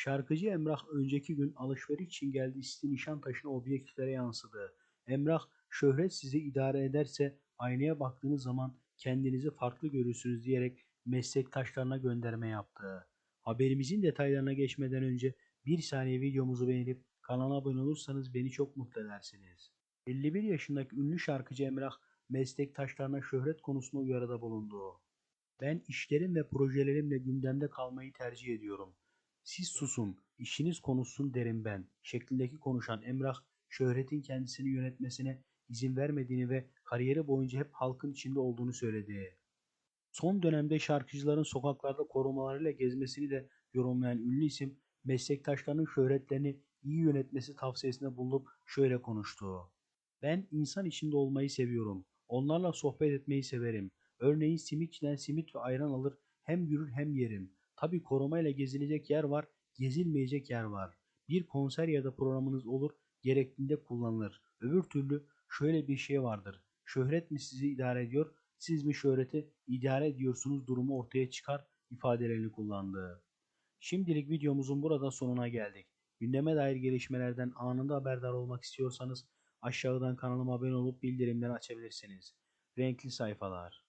Şarkıcı Emrah önceki gün alışveriş için geldiği site Nişantaşı'na objektiflere yansıdı. Emrah, şöhret sizi idare ederse aynaya baktığınız zaman kendinizi farklı görürsünüz diyerek meslektaşlarına gönderme yaptı. Haberimizin detaylarına geçmeden önce bir saniye videomuzu beğenip kanala abone olursanız beni çok mutlu edersiniz. 51 yaşındaki ünlü şarkıcı Emrah meslektaşlarına şöhret konusunda uyarıda bulundu. Ben işlerim ve projelerimle gündemde kalmayı tercih ediyorum. Siz susun, işiniz konuşsun derim ben şeklindeki konuşan Emrah, şöhretin kendisini yönetmesine izin vermediğini ve kariyeri boyunca hep halkın içinde olduğunu söyledi. Son dönemde şarkıcıların sokaklarda korumalarıyla gezmesini de yorumlayan ünlü isim, meslektaşlarının şöhretlerini iyi yönetmesi tavsiyesinde bulunup şöyle konuştu. Ben insan içinde olmayı seviyorum. Onlarla sohbet etmeyi severim. Örneğin simitçiden simit ve ayran alır hem yürür hem yerim. Tabi korumayla gezilecek yer var, gezilmeyecek yer var. Bir konser ya da programınız olur, gerektiğinde kullanılır. Öbür türlü şöyle bir şey vardır. Şöhret mi sizi idare ediyor, siz mi şöhreti idare ediyorsunuz durumu ortaya çıkar ifadelerini kullandı. Şimdilik videomuzun burada sonuna geldik. Gündeme dair gelişmelerden anında haberdar olmak istiyorsanız aşağıdan kanalıma abone olup bildirimleri açabilirsiniz. Renkli sayfalar.